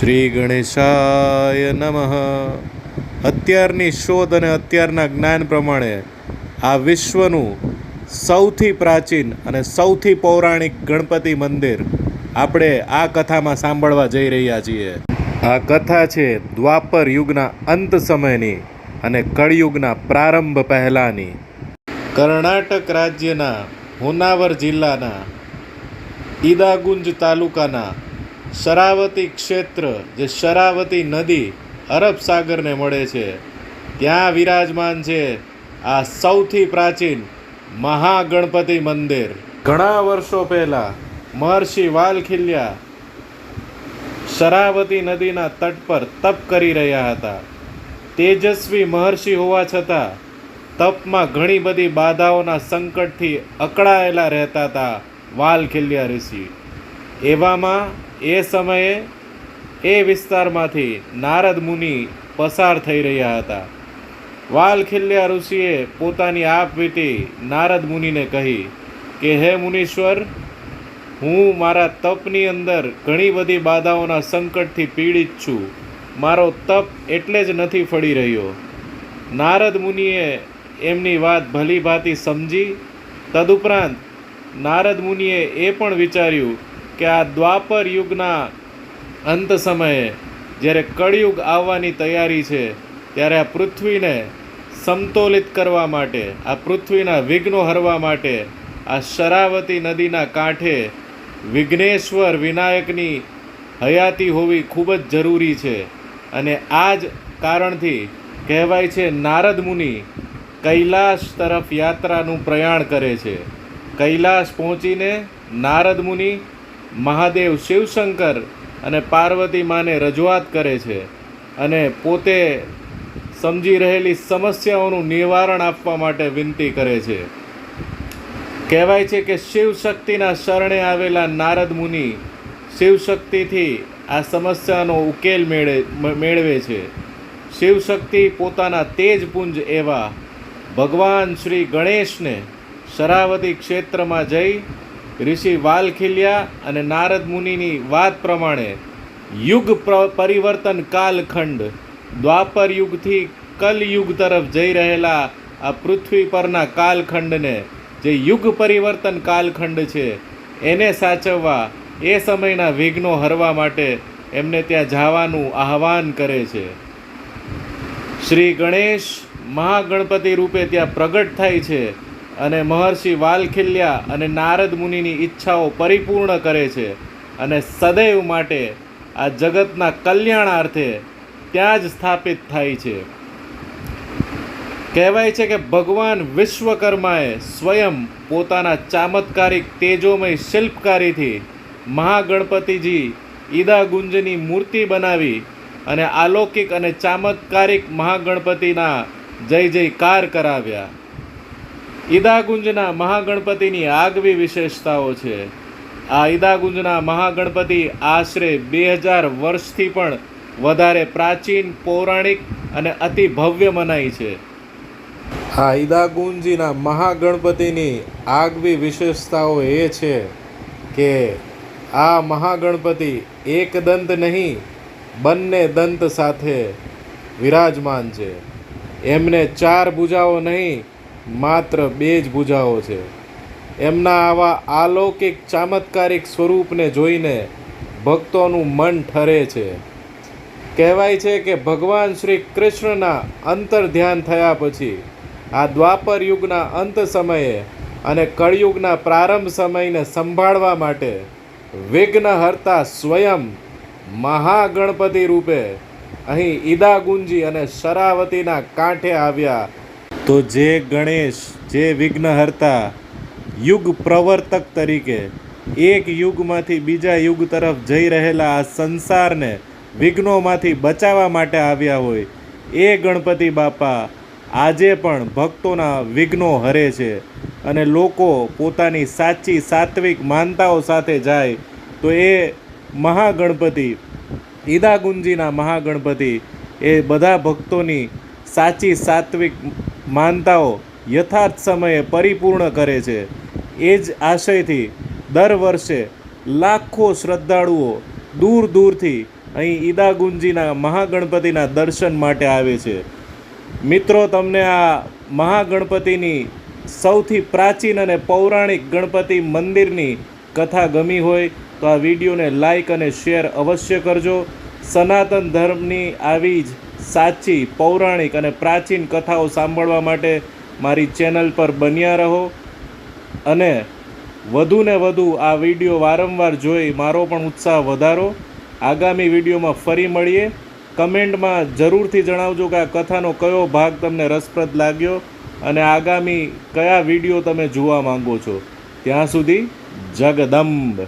શ્રી ગણેશાય નમઃ. અત્યારની શોધ અને અત્યારના જ્ઞાન પ્રમાણે આ વિશ્વનું સૌથી પ્રાચીન અને સૌથી પૌરાણિક ગણપતિ મંદિર આપણે આ કથામાં સાંભળવા જઈ રહ્યા છીએ. આ કથા છે દ્વાપર યુગના અંત સમયની અને કળિયુગના પ્રારંભ પહેલાંની. કર્ણાટક રાજ્યના હોનાવર જિલ્લાના ઈદાગુંજ તાલુકાના શરાવતી ક્ષેત્ર, જે શરાવતી નદી અરબ સાગરને મળે છે, ત્યાં વિરાજમાન છે આ સૌથી પ્રાચીન મહાગણપતિ મંદિર. ઘણા વર્ષો પહેલાં મહર્ષિ વાલખિલ્યા શરાવતી નદીના તટ પર તપ કરી રહ્યા હતા. તેજસ્વી મહર્ષિ હોવા છતાં તપમાં ઘણી બધી બાધાઓના સંકટથી અકળાયેલા રહેતા હતા વાલખિલ્યા ઋષિ. એવામાં એ સમયે એ વિસ્તારમાંથી નારદ મુનિ પસાર થઈ રહ્યા હતા. વાલખિલ્યા ઋષિએ પોતાની આપવીતી નારદ મુનિને કહી કે, હે મુનીશ્વર, હું મારા તપની અંદર ઘણી બધી બાધાઓના સંકટથી પીડિત છું. મારો તપ એટલે જ નથી ફળી રહ્યો. નારદ મુનિએ એમની વાત ભલી ભાતી સમજી. તદુપરાંત નારદ મુનિએ એ પણ વિચાર્યું કે આ દ્વાપર યુગના અંત સમયે જ્યારે કળિયુગ આવવાની તૈયારી છે, ત્યારે આ પૃથ્વીને સમતોલિત કરવા માટે, આ પૃથ્વીના વિઘ્નો હરવા માટે, આ શરાવતી નદીના કાંઠે વિઘ્નેશ્વર વિનાયકની હયાતી હોવી ખૂબ જ જરૂરી છે. અને આ જ કારણથી કહેવાય છે, નારદ મુનિ કૈલાશ તરફ યાત્રાનું પ્રયાણ કરે છે. કૈલાશ પહોંચીને નારદ મુનિ મહાદેવ શિવશંકર અને પાર્વતી માને રજૂઆત કરે છે અને પોતે સમજી રહેલી સમસ્યાઓનું નિવારણ આપવા માટે વિનંતી કરે છે. કહેવાય છે કે શિવ શક્તિના શરણે આવેલા નારદ મુનિ શિવશક્તિથી આ સમસ્યાનો ઉકેલ મેળે મેળવે છે. શિવશક્તિ પોતાના તેજપુંજ એવા ભગવાન શ્રી ગણેશને શરાવતી ક્ષેત્રમાં જઈ ઋષિ વાલખીલિયા અને નારદ મુનિની વાત પ્રમાણે યુગ પરિવર્તન કાલખંડ દ્વાપર યુગથી કલયુગ તરફ જઈ રહેલા આ પૃથ્વી પરના કાલખંડને જે યુગ પરિવર્તન કાલખંડ છે, એને સાચવવા એ સમયના વિઘ્નો હરવા માટે એમને ત્યાં જવાનું આહવાન કરે છે. શ્રી ગણેશ મહાગણપતિ રૂપે ત્યાં પ્રગટ થાય છે. અને મહર્ષિ વાલખિલ્યા અને નારદ મુનિની ઈચ્છાઓ પરિપૂર્ણ કરે છે અને સદૈવ માટે આ જગતના કલ્યાણાર્થે ત્યાં જ સ્થાપિત થાય છે. કહેવાય છે કે ભગવાન વિશ્વકર્માએ સ્વયં પોતાના ચામત્કારિક તેજોમય શિલ્પકારીથી મહાગણપતિજી ઈદાગુંજની મૂર્તિ બનાવી અને અલૌકિક અને ચામત્કારિક મહાગણપતિના જય જયકાર કરાવ્યા. ઈદાગુંજના મહાગણપતિની આગવી વિશેષતાઓ છે. આ ઈદાગુંજના મહાગણપતિ આશરે બે હજાર વર્ષથી પણ વધારે પ્રાચીન, પૌરાણિક અને અતિ ભવ્ય મનાય છે. આ ઈદાગુંજીના મહાગણપતિની આગવી વિશેષતાઓ એ છે કે આ મહાગણપતિ એક દંત નહીં, બંને દંત સાથે વિરાજમાન છે. એમને ચાર ભુજાઓ નહીં માત્ર બે જ ભુજાઓ છે. એમના આવા અલૌકિક ચામત્કારિક સ્વરૂપને જોઈને ભક્તોનું મન ઠરે છે. કહેવાય છે કે ભગવાન શ્રી કૃષ્ણના અંતર ધ્યાન થયા પછી, આ દ્વાપર યુગના અંત સમયે અને કળયુગના પ્રારંભ સમયને સંભાળવા માટે વિઘ્નહર્તા સ્વયં મહાગણપતિ રૂપે અહીં ઈદાગુંજી અને શરાવતીના કાંઠે આવ્યા તો જે ગણેશ, જે વિઘ્નહર્તા, યુગ પ્રવર્તક તરીકે, એક યુગમાંથી બીજા યુગ તરફ જઈ રહેલા આ સંસારને વિઘ્નોમાંથી બચાવવા માટે આવ્યા હોય, એ ગણપતિ બાપા આજે પણ ભક્તોના વિઘ્નો હરે છે અને લોકો પોતાની સાચી સાત્વિક માનતાઓ સાથે જાય, તો એ મહાગણપતિ, ઈદાગુંજીના મહાગણપતિ, એ બધા ભક્તોની સાચી સાત્વિક માનતાઓ યથાર્થ સમયે પરિપૂર્ણ કરે છે. એ જ આશયથી દર વર્ષે લાખો શ્રદ્ધાળુઓ દૂર દૂરથી અહીં ઈદાગુંજીના મહાગણપતિના દર્શન માટે આવે છે. મિત્રો, તમને આ મહાગણપતિની સૌથી પ્રાચીન અને પૌરાણિક ગણપતિ મંદિરની કથા ગમી હોય તો આ વિડીયોને લાઈક અને શેર અવશ્ય કરજો. સનાતન ધર્મની આવી જ સાચી, પૌરાણિક અને પ્રાચીન કથાઓ સાંભળવા માટે મારી ચેનલ પર બન્યા રહો અને વધુને વધુ આ વીડિયો વારંવાર જોઈ મારો પણ ઉત્સાહ વધારો. આગામી વિડીયોમાં ફરી મળીએ. કમેન્ટમાં જરૂરથી જણાવજો કે આ કથાનો કયો ભાગ તમને રસપ્રદ લાગ્યો અને આગામી કયા વીડિયો તમે જોવા માંગો છો. ત્યાં સુધી જગદંબ.